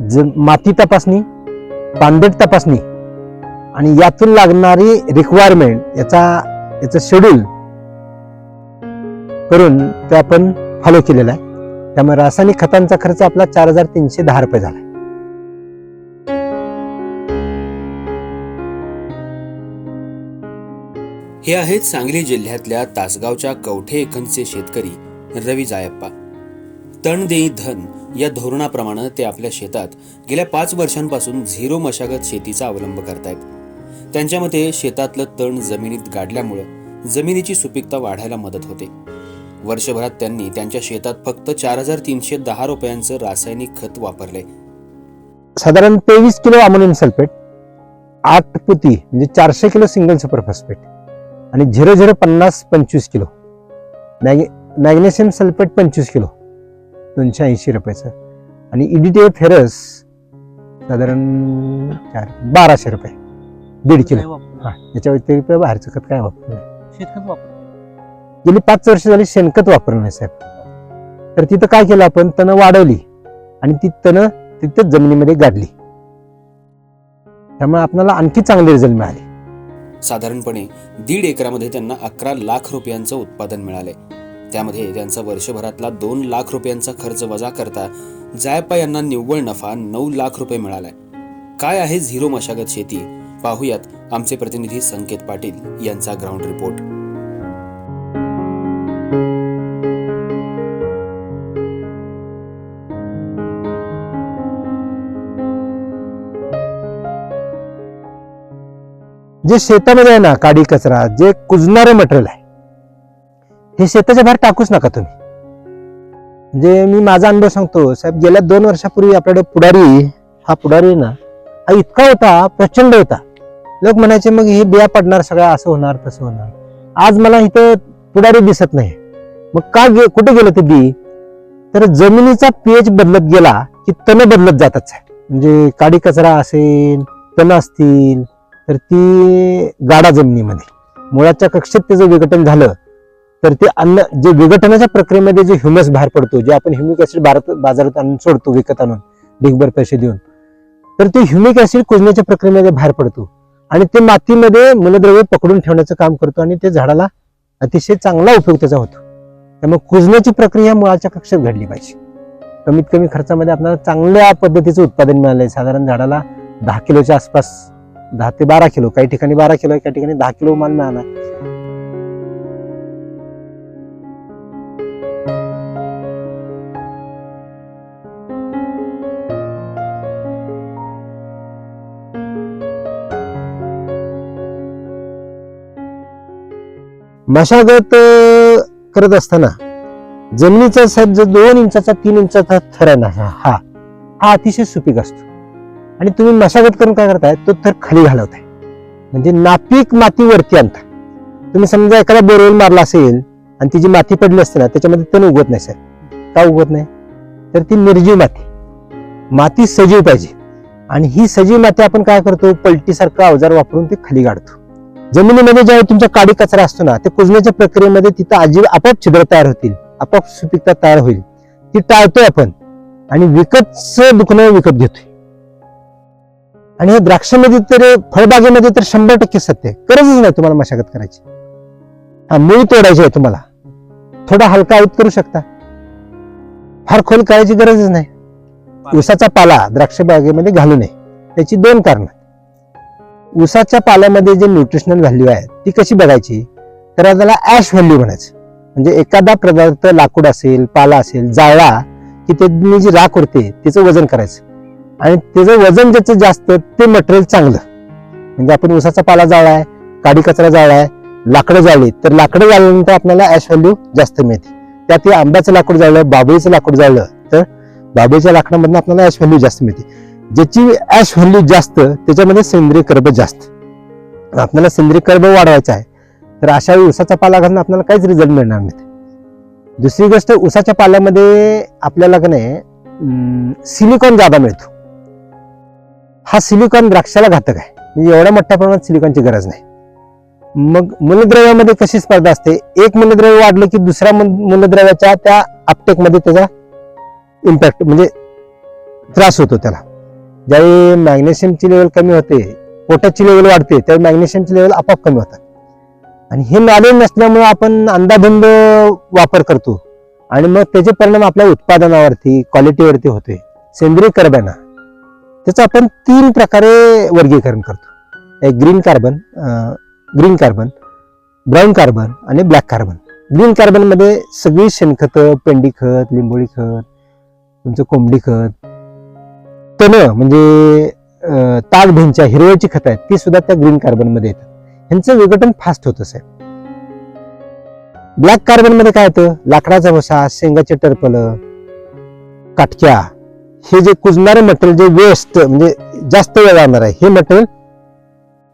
ज माती तपासणी पांदट तपासणी आणि यातून लागणारी रिक्वायरमेंट याचा याचं शेड्यूल करून ते आपण फॉलो केलेला आहे. त्यामुळे रासायनिक खतांचा खर्च आपला चार हजार तीनशे दहा रुपये झाला हे आहेत सांगली जिल्ह्यातल्या तासगावच्या कवठे एकंदचे शेतकरी रवी जायप्पा. तण देई धन या धोरणाप्रमाणे ते आपल्या शेतात गेल्या पाच वर्षांपासून झिरो मशागत शेतीचा अवलंब करतायत. त्यांच्या मते शेतातलं तण जमिनीत गाडल्यामुळं जमिनीची सुपीकता वाढायला मदत होते. वर्षभरात त्यांनी त्यांच्या शेतात फक्त चार हजार तीनशे दहा रुपयांचं रासायनिक खत वापरले साधारण तेवीस किलो अमोनियम सल्फेट आठ पुती म्हणजे चारशे किलो सिंगल सुपर फॉस्फेट आणि झिरो झिरो पन्नास पंचवीस किलो मॅग मॅग्नेशियम सल्फेट पंचवीस किलो. दोनशे ऐंशी रुपयाचं. आणि इडिटे फेरस साधारण चार बाराशे रुपये. दीड किलो. हा याच्या व्यतिरिक्त बाहेरचं खत काय वापरलं नाही. शेतखत वापर गेली पाच वर्ष झाली शेणखत वापरलं नाही साहेब. तर तिथं काय केलं आपण? तणं वाढवली आणि ती तणं तिथं जमिनीमध्ये गाडली. त्यामुळे आपल्याला आणखी चांगले रिझल्ट मिळाले. साधारणपणे दीड एकरामध्ये त्यांना अकरा लाख रुपयांचं उत्पादन मिळाले त्यामध्ये त्यांचा वर्षभरातला दोन लाख रुपयांचा खर्च वजा करता जायपा यांना निव्वळ नफा नऊ लाख रुपये मिळालाय. काय आहे झिरो मशागत शेती? पाहूयात आमचे प्रतिनिधी संकेत पाटील यांचा ग्राउंड रिपोर्ट. जे शेतामध्ये आहे ना काडी कचरा जे कुजणारे मटेरियल आहे हे शेताच्या बाहेर टाकूच नका तुम्ही. म्हणजे मी माझा अनुभव सांगतो साहेब गेल्या दोन वर्षापूर्वी आपल्याकडे पुढारी हा पुढारी ना हा इतका होता प्रचंड होता. लोक म्हणायचे मग हे बिया पडणार सगळ्या असं होणार तसं होणार. आज मला इथं पुढारी दिसत नाही. मग का गे कुठे गेलं ते बी? तर जमिनीचा पीएच बदलत गेला की तण बदलत जातात साहेब. म्हणजे काडी कचरा असेल तण असतील तर ती गाडा जमिनीमध्ये. मुळाच्या कक्षेत त्याचं विघटन झालं तर ते अन्न जे विघटनाच्या प्रक्रियेमध्ये जे ह्युमस बाहेर पडतो जे आपण ह्युमिक ऍसिड भारत बाजारात आणून सोडतो विकत आणून ढिगभर पैसे देऊन तर ते ह्युमिक ऍसिड कुजण्याच्या प्रक्रियेमध्ये बाहेर पडतो. आणि ते मातीमध्ये मूलद्रव्य पकडून ठेवण्याचं काम करतो आणि ते झाडाला अतिशय चांगला उपयोग त्याचा होतो. त्यामुळे कुजण्याची प्रक्रिया मुळाच्या कक्षेत घडली पाहिजे. कमीत कमी खर्चामध्ये आपल्याला चांगल्या पद्धतीचं उत्पादन मिळालंय. साधारण झाडाला दहा किलोच्या आसपास दहा ते बारा किलो काही ठिकाणी बारा किलो काही ठिकाणी दहा किलो माल मिळाला. मशागत करत असताना जमिनीचा साहेब जो दोन इंचाचा तीन इंचाचा थर आहे ना हा हा हा अतिशय सुपीक असतो. आणि तुम्ही मशागत करून काय करताय? तो थर खाली घालवताय. म्हणजे नापीक माती वरती आणता तुम्ही समजा एखादा बोरवेल मारला असेल आणि ती जी माती पडली असते ना त्याच्यामध्ये तण उगवत नाही साहेब. का उगवत नाही? तर ती निर्जीव माती. माती सजीव पाहिजे. आणि ही सजीव माती आपण काय करतो? पलटीसारखं अवजार वापरून ते खाली काढतो. जमिनीमध्ये ज्यावेळी तुमच्या काडी कचरा असतो ना ते कुजण्याच्या प्रक्रियेमध्ये तिथं अजीब आपोआप छिद्र तयार होतील आपोआप सुपीकता तयार होईल. ती टाळतोय आपण आणि विकतचं दुखणं विकत घेतोय. आणि हे द्राक्षामध्ये तर फळबागेमध्ये तर शंभर टक्के सत्य आहे. गरजच नाही तुम्हाला मशागत करायची. हा मुळी तोडायची आहे तुम्हाला. थोडा हलका आऊत करू शकता. फार खोल करायची गरजच नाही. उसाचा पाला द्राक्ष बागेमध्ये घालू नये. त्याची दोन कारण. उसाच्या पाल्यामध्ये जे न्यूट्रिशनल व्हॅल्यू आहे ती कशी बघायची? तर त्याला ॲश व्हॅल्यू म्हणायचं. म्हणजे एखादा पदार्थ लाकूड असेल पाला असेल जाळला की ते जी राख उरते तिचं वजन करायचं. आणि त्याचं वजन ज्याचं जास्त ते मटेरियल चांगलं. म्हणजे आपण उसाचा पाला जाळाय काडी कचरा जाळलाय लाकडं जाळली तर लाकडं जाळल्यानंतर आपल्याला ॲश व्हॅल्यू जास्त मिळते. त्यात आंब्याचं लाकूड जाळलं बाबळीचं लाकूड जाळलं तर बाबळीच्या लाकडामधून आपल्याला ॲश व्हॅल्यू जास्त मिळते. ज्याची ॲश व्हॅल्यू जास्त त्याच्यामध्ये सेंद्रिय कर्ब जास्त. आपल्याला सेंद्रिय कर्ब वाढवायचा आहे. तर अशा वेळी उसाचा पाला घालून आपल्याला काहीच रिझल्ट मिळणार नाही. दुसरी गोष्ट उसाच्या पाल्यामध्ये आपल्याला का नाही सिलिकॉन जादा मिळतो. हा सिलिकॉन द्राक्षाला घातक आहे. म्हणजे एवढ्या मोठ्या प्रमाणात सिलिकॉनची गरज नाही. मग मूलद्रव्यामध्ये कशी स्पर्धा असते? एक मूलद्रव्य वाढलं की दुसऱ्या मूलद्रव्याच्या त्या अपटेकमध्ये त्याचा इम्पॅक्ट म्हणजे त्रास होतो त्याला. ज्यावेळी मॅग्नेशियमची लेवल कमी होते पोटाची लेवल वाढते त्यावेळी मॅग्नेशियमची लेवल आपोआप कमी होतात. आणि हे नॉलेज नसल्यामुळे आपण अंदाधुंद वापर करतो. आणि मग त्याचे परिणाम आपल्या उत्पादनावरती क्वालिटीवरती होते. सेंद्रिय कर्बना त्याचं आपण तीन प्रकारे वर्गीकरण करतो. एक green carbon green carbon brown carbon आणि ब्लॅक कार्बन ग्रीन कार्बनमध्ये सगळी शेणखतं पेंडी खत लिंबोळी खत तुमचं कोंबडी खत तण म्हणजे ताग भेंच्या हिरवळची खतं आहेत ती सुद्धा त्या ग्रीन कार्बनमध्ये येतात. ह्यांचं विघटन फास्ट होतं साहेब ब्लॅक कार्बनमध्ये काय होतं? लाकडाचा वसा शेंगाचे टरपल काटक्या हे जे कुजणारे मटेरियल जे वेस्ट म्हणजे जास्त वेळ जाणार आहे हे मटेरियल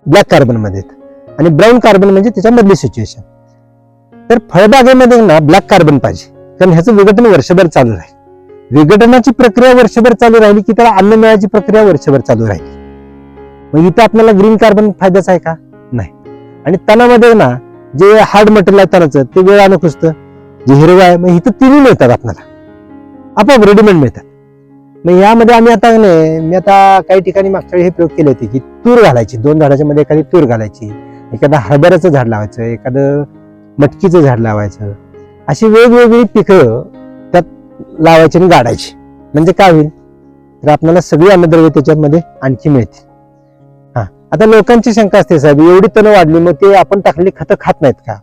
ब्लॅक कार्बनमध्ये येतं. आणि ब्राऊन कार्बन म्हणजे त्याच्यामधली सिच्युएशन तर फळबागेमध्ये ना ब्लॅक कार्बन पाहिजे. कारण ह्याचं विघटन वर्षभर चालू आहे विघटनाची प्रक्रिया वर्षभर चालू राहिली की त्याला अन्न मिळायची प्रक्रिया वर्षभर चालू राहिली. मग इथं आपल्याला ग्रीन कार्बन फायद्याचा आहे का? नाही. आणि तणामध्ये ना जे हार्ड मटेरियल आहे तणाचं ते वेळानं कुसतं जे हिरवं आहे मग इथं तिन्ही मिळतात आपल्याला. आपोआप रेडीमेड मिळतात. मग यामध्ये आम्ही आता नाही मी आता काही ठिकाणी मागच्या वेळी हे प्रयोग केले होते की तूर घालायची. दोन झाडाच्या मध्ये एखादी तूर घालायची. एखादं हरभऱ्याचं झाड लावायचं एखादं मटकीचं झाड लावायचं. अशी वेगवेगळी पिकं लावायची आणि गाडायची. म्हणजे काय होईल? तर आपल्याला सगळी अन्नद्रव्य त्याच्यामध्ये आणखी मिळतील. हा. आता लोकांची शंका असते साहेब एवढी तण वाढली मग ते आपण टाकलेली खतं खात नाहीत का?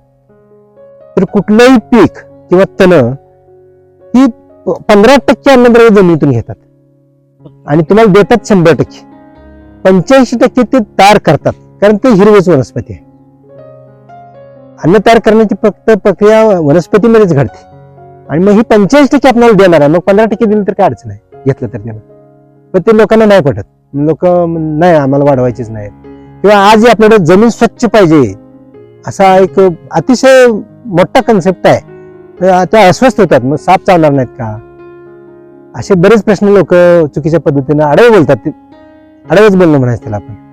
तर कुठलंही पीक किंवा तण ही पंधरा टक्के अन्नद्रव्य जमिनीतून घेतात. आणि तुम्हाला देतात शंभर टक्के. पंच्याऐंशी टक्के ते तयार करतात कारण ते हिरवेच वनस्पती आहे. अन्न तयार करण्याची फक्त प्रक्रिया वनस्पतीमध्येच घडते. आणि मग ही पंचेचाळीस टक्के आपल्याला देणार आहे. मग पंधरा टक्के दिली तर काय अडचण आहे? घेतलं तर त्यानं पण ते लोकांना नाही पटत. लोक नाही आम्हाला वाढवायचीच नाही. किंवा आज आपल्याकडे जमीन स्वच्छ पाहिजे. असा एक अतिशय मोठा कन्सेप्ट आहे. तर त्या अस्वस्थ होतात. मग साप चावणार नाहीत का? असे बरेच प्रश्न लोक चुकीच्या पद्धतीने आडवे बोलतात. ते आडवेच बोलणं म्हणायचं त्याला आपण.